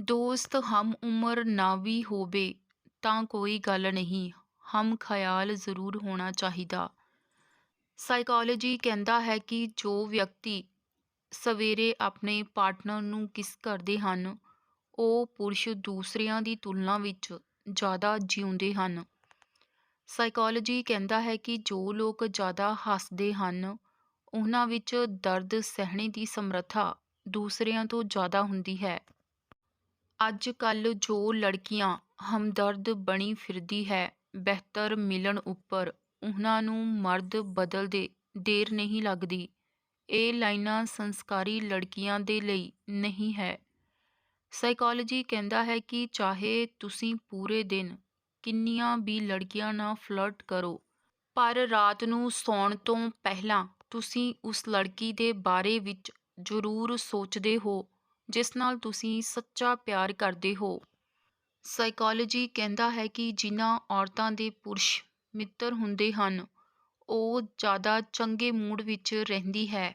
ਦੋਸਤ ਹਮ ਉਮਰ ਨਾ ਵੀ ਹੋਵੇ ਤਾਂ ਕੋਈ ਗੱਲ ਨਹੀਂ, ਹਮ ਖਿਆਲ ਜ਼ਰੂਰ ਹੋਣਾ ਚਾਹੀਦਾ। ਸਾਈਕੋਲੋਜੀ ਕਹਿੰਦਾ ਹੈ ਕਿ ਜੋ ਵਿਅਕਤੀ ਸਵੇਰੇ ਆਪਣੇ ਪਾਰਟਨਰ ਨੂੰ ਕਿਸ ਕਰਦੇ ਹਨ, ਉਹ ਪੁਰਸ਼ ਦੂਸਰਿਆਂ ਦੀ ਤੁਲਨਾ ਵਿੱਚ ਜ਼ਿਆਦਾ ਜਿਉਂਦੇ ਹਨ। ਸਾਈਕੋਲੋਜੀ ਕਹਿੰਦਾ ਹੈ ਕਿ ਜੋ ਲੋਕ ਜ਼ਿਆਦਾ ਹੱਸਦੇ ਹਨ, ਉਹਨਾਂ ਵਿੱਚ ਦਰਦ, ਸਹਿਣੇ ਦੀ ਸਮਰੱਥਾ ਦੂਸਰਿਆਂ ਤੋਂ ਜ਼ਿਆਦਾ ਹੁੰਦੀ ਹੈ। ਅੱਜ ਕੱਲ੍ਹ ਜੋ ਲੜਕੀਆਂ ਹਮਦਰਦ ਬਣੀ ਫਿਰਦੀ ਹੈ ਬਿਹਤਰ ਮਿਲਣ ਉੱਪਰ, ਉਹਨਾਂ ਨੂੰ ਮਰਦ ਬਦਲਦੇ ਦੇਰ ਨਹੀਂ ਲੱਗਦੀ। ਇਹ ਲਾਈਨਾਂ ਸੰਸਕਾਰੀ ਲੜਕੀਆਂ ਦੇ ਲਈ ਨਹੀਂ ਹੈ। ਸਾਈਕੋਲੋਜੀ ਕਹਿੰਦਾ ਹੈ ਕਿ ਚਾਹੇ ਤੁਸੀਂ ਪੂਰੇ ਦਿਨ ਕਿੰਨੀਆਂ ਵੀ ਲੜਕੀਆਂ ਨਾਲ ਫਲਰਟ ਕਰੋ, ਪਰ ਰਾਤ ਨੂੰ ਸੌਣ ਤੋਂ ਪਹਿਲਾਂ ਤੁਸੀਂ ਉਸ ਲੜਕੀ ਦੇ ਬਾਰੇ ਵਿੱਚ ਜ਼ਰੂਰ ਸੋਚਦੇ ਹੋ। ਜਿਸ ਨਾਲ ਤੁਸੀਂ ਸੱਚਾ ਪਿਆਰ ਕਰਦੇ ਹੋ। ਸਾਈਕੋਲੋਜੀ ਕਹਿੰਦਾ ਹੈ ਕਿ ਜਿਨ੍ਹਾਂ ਔਰਤਾਂ ਦੇ ਪੁਰਸ਼ ਮਿੱਤਰ ਹੁੰਦੇ ਹਨ, ਉਹ ਜ਼ਿਆਦਾ ਚੰਗੇ ਮੂਡ ਵਿੱਚ ਰਹਿੰਦੀ ਹੈ।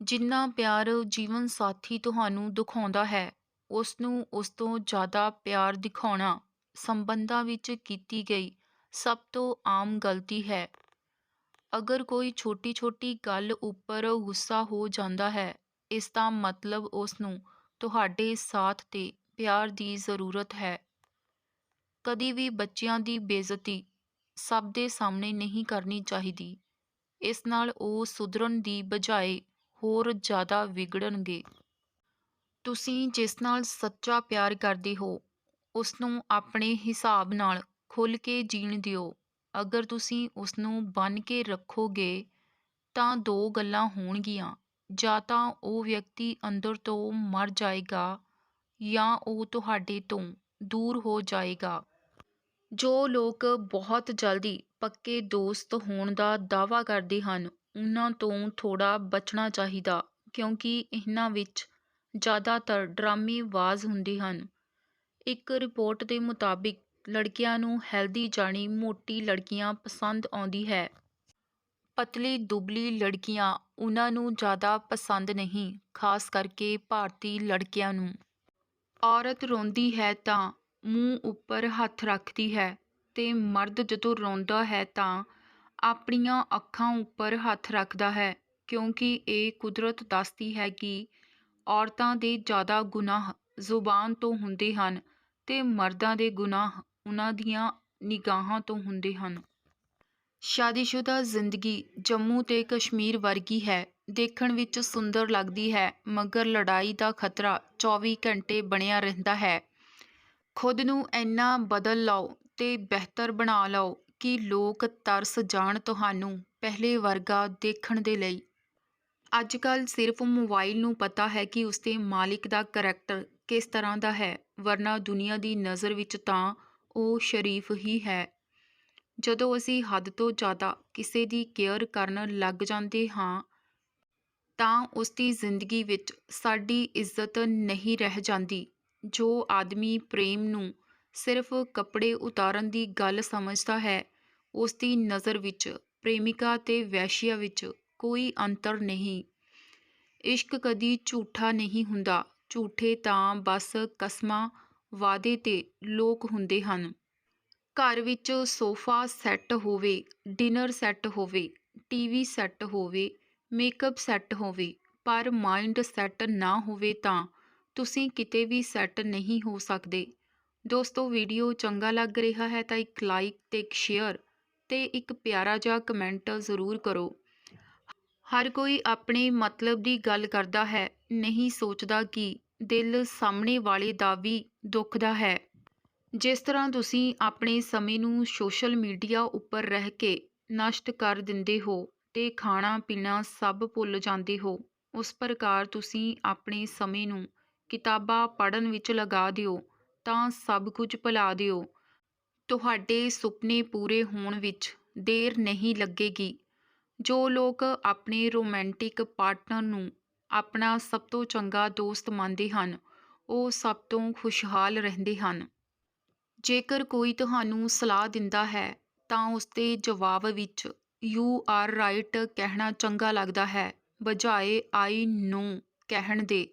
ਜਿੰਨਾ ਪਿਆਰ ਜੀਵਨ ਸਾਥੀ ਤੁਹਾਨੂੰ ਦਿਖਾਉਂਦਾ ਹੈ ਉਸ ਨੂੰ ਉਸ ਤੋਂ ਜ਼ਿਆਦਾ ਪਿਆਰ ਦਿਖਾਉਣਾ ਸੰਬੰਧਾਂ ਵਿੱਚ ਕੀਤੀ ਗਈ ਸਭ ਤੋਂ ਆਮ ਗਲਤੀ ਹੈ। ਅਗਰ ਕੋਈ ਛੋਟੀ ਛੋਟੀ ਗੱਲ ਉੱਪਰ ਗੁੱਸਾ ਹੋ ਜਾਂਦਾ ਹੈ ਇਸ ਦਾ ਮਤਲਬ ਉਸ ਨੂੰ ਤੁਹਾਡੇ ਸਾਥ ਤੇ ਪਿਆਰ ਦੀ ਜ਼ਰੂਰਤ ਹੈ। ਕਦੀ ਵੀ ਬੱਚਿਆਂ ਦੀ ਬੇਇੱਜ਼ਤੀ ਸਭ ਦੇ ਸਾਹਮਣੇ ਨਹੀਂ ਕਰਨੀ ਚਾਹੀਦੀ। ਇਸ ਨਾਲ ਉਹ ਸੁਧਰਨ ਦੀ ਬਜਾਏ ਹੋਰ ਜ਼ਿਆਦਾ ਵਿਗੜਨਗੇ। ਤੁਸੀਂ ਜਿਸ ਨਾਲ ਸੱਚਾ ਪਿਆਰ ਕਰਦੇ ਹੋ ਉਸ ਨੂੰ ਆਪਣੇ ਹਿਸਾਬ ਨਾਲ ਖੁੱਲ੍ਹ ਕੇ ਜੀਣ ਦਿਓ। ਅਗਰ ਤੁਸੀਂ ਉਸ ਨੂੰ ਬੰਨ੍ਹ ਕੇ ਰੱਖੋਗੇ, ਤਾਂ ਦੋ ਗੱਲਾਂ ਹੋਣਗੀਆਂ। ਜਾਂ ਤਾਂ ਉਹ ਵਿਅਕਤੀ ਅੰਦਰ ਤੋਂ ਮਰ ਜਾਏਗਾ ਜਾਂ ਉਹ ਤੁਹਾਡੇ ਤੋਂ ਦੂਰ ਹੋ ਜਾਏਗਾ। ਜੋ ਲੋਕ ਬਹੁਤ ਜਲਦੀ ਪੱਕੇ ਦੋਸਤ ਹੋਣ ਦਾ ਦਾਅਵਾ ਕਰਦੇ ਹਨ, ਉਹਨਾਂ ਤੋਂ ਥੋੜ੍ਹਾ ਬਚਣਾ ਚਾਹੀਦਾ, ਕਿਉਂਕਿ ਇਹਨਾਂ ਵਿੱਚ ਜ਼ਿਆਦਾਤਰ ਡਰਾਮੇਬਾਜ਼ ਹੁੰਦੇ ਹਨ। ਇੱਕ ਰਿਪੋਰਟ ਦੇ ਮੁਤਾਬਿਕ, ਲੜਕਿਆਂ ਨੂੰ ਹੈਲਦੀ ਜਾਣੀ ਮੋਟੀ ਲੜਕੀਆਂ ਪਸੰਦ ਆਉਂਦੀ ਹੈ। ਪਤਲੀ ਦੁਬਲੀ ਲੜਕੀਆਂ ਉਹਨਾਂ ਨੂੰ ਜ਼ਿਆਦਾ ਪਸੰਦ ਨਹੀਂ, ਖਾਸ ਕਰਕੇ ਭਾਰਤੀ ਲੜਕਿਆਂ ਨੂੰ। ਔਰਤ ਰੋਂਦੀ ਹੈ ਤਾਂ ਮੂੰਹ ਉੱਪਰ ਹੱਥ ਰੱਖਦੀ ਹੈ ਤੇ ਮਰਦ ਜਦੋਂ ਰੋਂਦਾ ਹੈ ਤਾਂ ਆਪਣੀਆਂ ਅੱਖਾਂ ਉੱਪਰ ਹੱਥ ਰੱਖਦਾ ਹੈ, ਕਿਉਂਕਿ ਇਹ ਕੁਦਰਤ ਦੱਸਦੀ ਹੈ ਕਿ ਔਰਤਾਂ ਦੇ ਜ਼ਿਆਦਾ ਗੁਨਾਹ ਜ਼ੁਬਾਨ ਤੋਂ ਹੁੰਦੇ ਹਨ ਤੇ ਮਰਦਾਂ ਦੇ ਗੁਨਾਹ ਉਹਨਾਂ ਦੀਆਂ ਨਿਗਾਹਾਂ ਤੋਂ ਹੁੰਦੇ ਹਨ। ਸ਼ਾਦੀशुदा ਜ਼ਿੰਦਗੀ ਜੰਮੂ ਤੇ ਕਸ਼ਮੀਰ ਵਰਗੀ ਹੈ। ਦੇਖਣ ਵਿੱਚ ਸੁੰਦਰ ਲੱਗਦੀ ਹੈ, ਮਗਰ ਲੜਾਈ ਦਾ ਖਤਰਾ 24 ਘੰਟੇ ਬਣਿਆ ਰਹਿੰਦਾ ਹੈ। ਖੁਦ ਨੂੰ ਇੰਨਾ ਬਦਲ ਲਓ ਤੇ ਬਿਹਤਰ ਬਣਾ ਲਓ ਕਿ ਲੋਕ ਤਰਸ ਜਾਣ ਤੁਹਾਨੂੰ ਪਹਿਲੇ ਵਰਗਾ ਦੇਖਣ ਦੇ ਲਈ। ਅੱਜ ਕੱਲ੍ਹ ਸਿਰਫ ਮੋਬਾਈਲ ਨੂੰ ਪਤਾ ਹੈ ਕਿ ਉਸਦੇ ਮਾਲਿਕ ਦਾ ਕਰੈਕਟਰ ਕਿਸ ਤਰ੍ਹਾਂ ਦਾ ਹੈ, ਵਰਨਾ ਦੁਨੀਆ ਦੀ ਨਜ਼ਰ ਵਿੱਚ ਤਾਂ ਉਹ ਸ਼ਰੀਫ ਹੀ ਹੈ। ਜਦੋਂ ਅਸੀਂ ਹੱਦ ਤੋਂ ਜ਼ਿਆਦਾ ਕਿਸੇ ਦੀ ਕੇਅਰ ਕਰਨ ਲੱਗ ਜਾਂਦੇ ਹਾਂ, ਤਾਂ ਉਸ ਦੀ ਜ਼ਿੰਦਗੀ ਵਿੱਚ ਸਾਡੀ ਇੱਜ਼ਤ ਨਹੀਂ ਰਹਿ ਜਾਂਦੀ, ਜੋ ਆਦਮੀ ਪ੍ਰੇਮ ਨੂੰ ਸਿਰਫ ਕੱਪੜੇ ਉਤਾਰਨ ਦੀ ਗੱਲ ਸਮਝਦਾ ਹੈ ਉਸ ਦੀ ਨਜ਼ਰ ਵਿੱਚ, ਪ੍ਰੇਮਿਕਾ ਤੇ ਵੈਸ਼ਿਆ ਵਿੱਚ ਕੋਈ ਅੰਤਰ ਨਹੀਂ। ਇਸ਼ਕ ਕਦੀ ਝੂਠਾ ਨਹੀਂ ਹੁੰਦਾ, ਝੂਠੇ ਤਾਂ ਬਸ ਕਸਮਾਂ ਵਾਅਦੇ ਤੇ ਲੋਕ ਹੁੰਦੇ ਹਨ। ਘਰ ਵਿੱਚ ਸੋਫਾ ਸੈੱਟ ਹੋਵੇ, ਡਿਨਰ ਸੈੱਟ ਹੋਵੇ ਟੀਵੀ ਸੈੱਟ ਹੋਵੇ, ਮੇਕਅਪ ਸੈੱਟ ਹੋਵੇ, ਪਰ ਮਾਈਂਡ ਸੈੱਟ ਨਾ ਹੋਵੇ ਤਾਂ ਤੁਸੀਂ ਕਿਤੇ ਵੀ ਸੈੱਟ ਨਹੀਂ ਹੋ ਸਕਦੇ। ਦੋਸਤੋ, ਵੀਡੀਓ ਚੰਗਾ ਲੱਗ ਰਿਹਾ ਹੈ ਤਾਂ ਇੱਕ ਲਾਈਕ ਤੇ ਇੱਕ ਸ਼ੇਅਰ ਤੇ ਇੱਕ ਪਿਆਰਾ ਜਿਹਾ ਕਮੈਂਟ ਜ਼ਰੂਰ ਕਰੋ। ਹਰ ਕੋਈ ਆਪਣੇ ਮਤਲਬ ਦੀ ਗੱਲ ਕਰਦਾ ਹੈ, ਨਹੀਂ ਸੋਚਦਾ ਕਿ ਦਿਲ ਸਾਹਮਣੇ ਵਾਲੇ ਦਾ ਵੀ ਦੁੱਖ ਦਾ ਹੈ। ਜਿਸ ਤਰ੍ਹਾਂ ਤੁਸੀਂ ਆਪਣੇ ਸਮੇਂ ਨੂੰ ਸੋਸ਼ਲ ਮੀਡੀਆ ਉੱਪਰ ਰਹਿ ਕੇ ਨਸ਼ਟ ਕਰ ਦਿੰਦੇ ਹੋ ਤੇ ਖਾਣਾ ਪੀਣਾ ਸਭ ਭੁੱਲ ਜਾਂਦੇ ਹੋ, ਉਸ ਪ੍ਰਕਾਰ ਤੁਸੀਂ ਆਪਣੇ ਸਮੇਂ ਨੂੰ ਕਿਤਾਬਾਂ ਪੜ੍ਹਨ ਵਿੱਚ ਲਗਾ ਦਿਓ, ਤਾਂ ਸਭ ਕੁਝ ਭੁਲਾ ਦਿਓ। ਤੁਹਾਡੇ ਸੁਪਨੇ ਪੂਰੇ ਹੋਣ ਵਿੱਚ ਦੇਰ ਨਹੀਂ ਲੱਗੇਗੀ। ਜੋ ਲੋਕ ਆਪਣੇ ਰੋਮਾਂਟਿਕ ਪਾਰਟਨਰ ਨੂੰ ਆਪਣਾ ਸਭ ਤੋਂ ਚੰਗਾ ਦੋਸਤ ਮੰਨਦੇ ਹਨ, ਉਹ ਸਭ ਤੋਂ ਖੁਸ਼ਹਾਲ ਰਹਿੰਦੇ ਹਨ। ਜੇਕਰ ਕੋਈ ਤੁਹਾਨੂੰ ਸਲਾਹ ਦਿੰਦਾ ਹੈ ਤਾਂ ਉਸਦੇ ਜਵਾਬ ਵਿੱਚ ਯੂ ਆਰ ਰਾਈਟ ਕਹਿਣਾ ਚੰਗਾ ਲੱਗਦਾ ਹੈ ਬਜਾਏ ਆਈ ਨੋ ਕਹਿਣ ਦੇ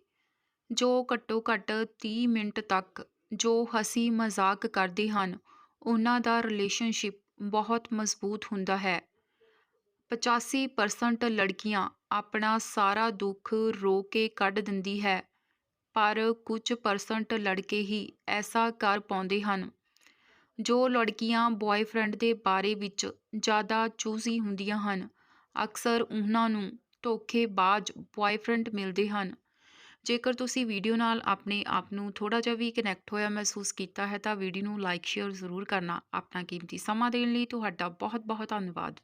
ਜੋ ਘੱਟੋ-ਘੱਟ 30 ਮਿੰਟ ਤੱਕ ਜੋ ਹਸੀ ਮਜ਼ਾਕ ਕਰਦੇ ਹਨ, ਉਹਨਾਂ ਦਾ ਰਿਲੇਸ਼ਨਸ਼ਿਪ ਬਹੁਤ ਮਜ਼ਬੂਤ ਹੁੰਦਾ ਹੈ। 85% ਲੜਕੀਆਂ ਆਪਣਾ ਸਾਰਾ ਦੁੱਖ ਰੋ ਕੇ ਕੱਢ ਦਿੰਦੀ ਹੈ, ਪਰ ਕੁਝ ਪਰਸੈਂਟ ਲੜਕੇ ਹੀ ਐਸਾ ਕਰ ਪਾਉਂਦੇ ਹਨ। ਜੋ ਲੜਕੀਆਂ ਬॉयਫ੍ਰੈਂਡ ਦੇ ਬਾਰੇ ਵਿੱਚ ਜ਼ਿਆਦਾ ਚੂਜ਼ੀ ਹੁੰਦੀਆਂ ਹਨ, ਅਕਸਰ ਉਹਨਾਂ ਨੂੰ ਧੋਖੇਬਾਜ਼ ਬॉयਫ੍ਰੈਂਡ ਮਿਲਦੇ ਹਨ। ਜੇਕਰ ਤੁਸੀਂ ਵੀਡੀਓ ਨਾਲ ਆਪਣੇ ਆਪ ਨੂੰ ਥੋੜ੍ਹਾ ਜਿਹਾ ਵੀ ਕਨੈਕਟ ਹੋਇਆ ਮਹਿਸੂਸ ਕੀਤਾ ਹੈ ਤਾਂ ਵੀਡੀਓ ਨੂੰ ਲਾਈਕ ਸ਼ੇਅਰ ਜ਼ਰੂਰ ਕਰਨਾ। ਆਪਣਾ ਕੀਮਤੀ ਸਮਾਂ ਦੇਣ ਲਈ ਤੁਹਾਡਾ ਬਹੁਤ ਬਹੁਤ ਧੰਨਵਾਦ।